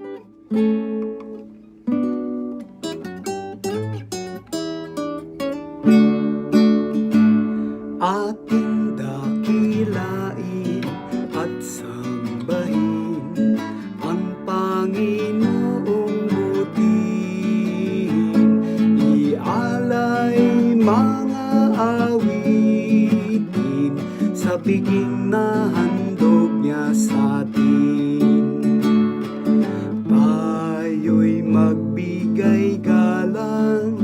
Ating at sambahin ang Panginoong butin. Ialay mga awitin sa piging na handog niya sa galang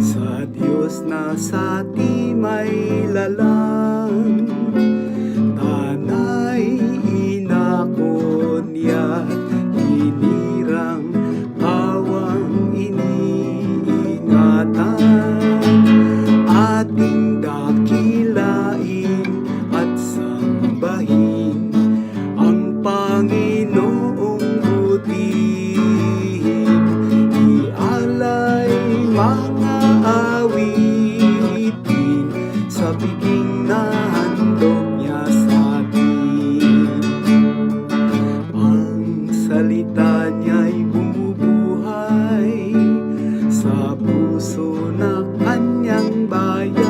sa Diyos na sa ti may lalang. Tanay inakon niya, inirang awang iniingatan. by